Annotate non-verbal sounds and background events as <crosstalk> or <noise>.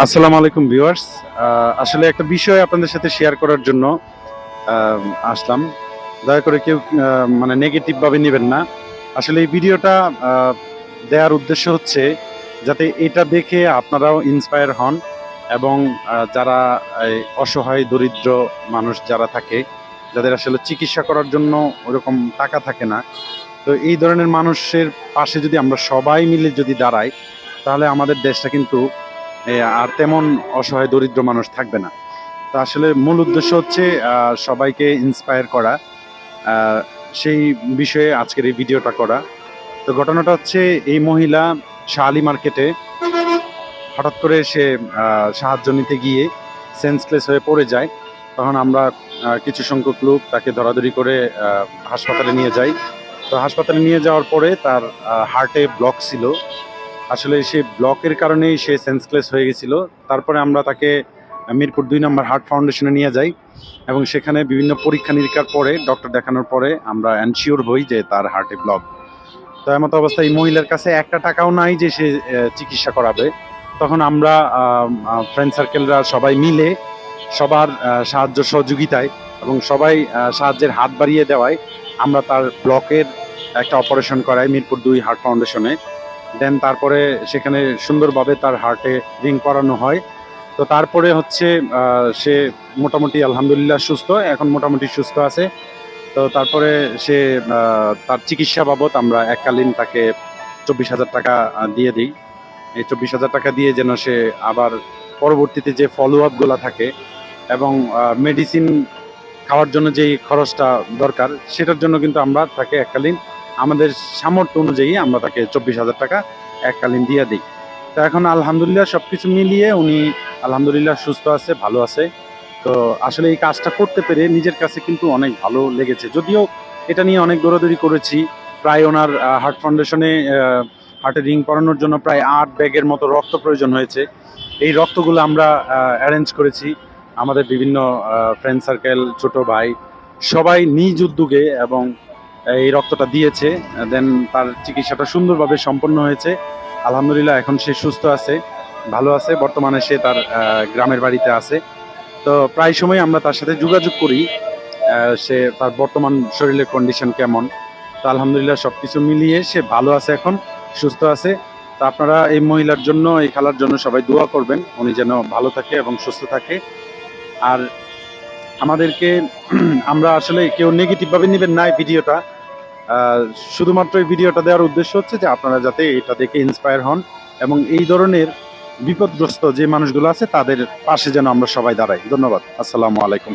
আসসালামু আলাইকুম ভিউয়ার্স। আসলে একটা বিষয় আপনাদের সাথে শেয়ার করার জন্য আসলাম। দয়া করে কেউ মানে নেগেটিভ ভাবে নেবেন না। আসলে এই ভিডিওটা দেওয়ার উদ্দেশ্য হচ্ছে যাতে এটা দেখে আপনারাও ইন্সপায়ার হন এবং যারা অসহায়, দরিদ্র মানুষ যারা থাকে, যাদের আসলে চিকিৎসা করার জন্য ওরকম টাকা থাকে না, তো এই ধরনের মানুষের পাশে যদি আমরা সবাই মিলে যদি দাঁড়াই, তাহলে আমাদের দেশটা কিন্তু আর তেমন অসহায় দরিদ্র মানুষ থাকবে না। তো আসলে মূল উদ্দেশ্য হচ্ছে সবাইকে ইন্সপায়ার করা। সেই বিষয়ে আজকের এই ভিডিওটা করা। তো ঘটনাটা হচ্ছে, এই মহিলা শাহালি মার্কেটে হঠাৎ করে সে সাহায্য নিতে গিয়ে সেন্সলেস হয়ে পড়ে যায়। তখন আমরা কিছু সংখ্যক লোক তাকে ধরাধরি করে হাসপাতালে নিয়ে যাই। তো হাসপাতালে নিয়ে যাওয়ার পরে তার হার্টে ব্লক ছিল। আসলে সে ব্লকের কারণেই সে সেন্সলেস হয়ে গেছিল। তারপরে আমরা তাকে মিরপুর দুই নম্বর হার্ট ফাউন্ডেশনে নিয়ে যাই এবং সেখানে বিভিন্ন পরীক্ষা নিরীক্ষার পরে ডক্টর দেখানোর পরে আমরা অ্যানশিওর হই যে তার হার্টে ব্লক তো এমতো অবস্থায় এই মহিলার কাছে একটা টাকাও নাই যে সে চিকিৎসা করাবে। তখন আমরা ফ্রেন্ড সার্কেলরা সবাই মিলে সবার সাহায্য সহযোগিতায় এবং সবাই সাহায্যের হাত বাড়িয়ে দেওয়ায় আমরা তার ব্লকের একটা অপারেশন করাই মিরপুর দুই হার্ট ফাউন্ডেশনে। দেন তারপরে সেখানে সুন্দরভাবে তার হার্টে রিং করানো হয়। তো তারপরে হচ্ছে সে মোটামুটি আলহামদুলিল্লাহ সুস্থ, এখন মোটামুটি সুস্থ আছে। তো তারপরে সে তার চিকিৎসা বাবদ আমরা এককালীন তাকে চব্বিশ হাজার টাকা দিয়ে দিই। এই চব্বিশ হাজার টাকা দিয়ে যেন সে আবার পরবর্তীতে যে ফলো আপগুলো থাকে এবং মেডিসিন খাওয়ার জন্য যেই খরচটা দরকার, সেটার জন্য কিন্তু আমরা তাকে এককালীন আমাদের সামর্থ্য অনুযায়ী আমরা তাকে চব্বিশ হাজার টাকা এককালীন দিয়ে দিই। তো এখন আলহামদুলিল্লাহ সব কিছু মিলিয়ে উনি আলহামদুলিল্লাহ সুস্থ আছে, ভালো আছে। তো আসলে এই কাজটা করতে পেরে নিজের কাছে কিন্তু অনেক ভালো লেগেছে। যদিও এটা নিয়ে অনেক দৌড়াদৌড়ি করেছি, প্রায় ওনার হার্ট ফাউন্ডেশনে হার্টে রিং পরানোর জন্য প্রায় আট ব্যাগের মতো রক্ত প্রয়োজন হয়েছে। এই রক্তগুলো আমরা অ্যারেঞ্জ করেছি। আমাদের বিভিন্ন ফ্রেন্ড সার্কেল ছোট ভাই, সবাই নিজ উদ্যোগে এবং এই রক্তটা দিয়েছে দেন তার চিকিৎসাটা সুন্দরভাবে সম্পন্ন হয়েছে। আলহামদুলিল্লাহ, এখন সে সুস্থ আছে, ভালো আছে। বর্তমানে সে তার গ্রামের বাড়িতে আছে। তো প্রায় সময় আমরা তার সাথে যোগাযোগ করি সে তার বর্তমান শরীরের কন্ডিশন কেমন। তো আলহামদুলিল্লাহ সব কিছু মিলিয়ে সে ভালো আছে এখন, সুস্থ আছে। তো আপনারা এই মহিলার জন্য, এই খেলার জন্য সবাই দোয়া করবেন, উনি যেন ভালো থাকে এবং সুস্থ থাকে। আর আমাদেরকে <clears throat> আমরা আসলে কেউ নেগেটিভভাবে নেবেন না এই ভিডিওটা। শুধুমাত্র এই ভিডিওটা দেওয়ার উদ্দেশ্য হচ্ছে যে আপনারা যাতে এটা দেখে ইন্সপায়ার হন এবং এই ধরনের বিপদগ্রস্ত যে মানুষগুলো আছে তাদের পাশে যেন আমরা সবাই দাঁড়াই। ধন্যবাদ। আসসালামু আলাইকুম।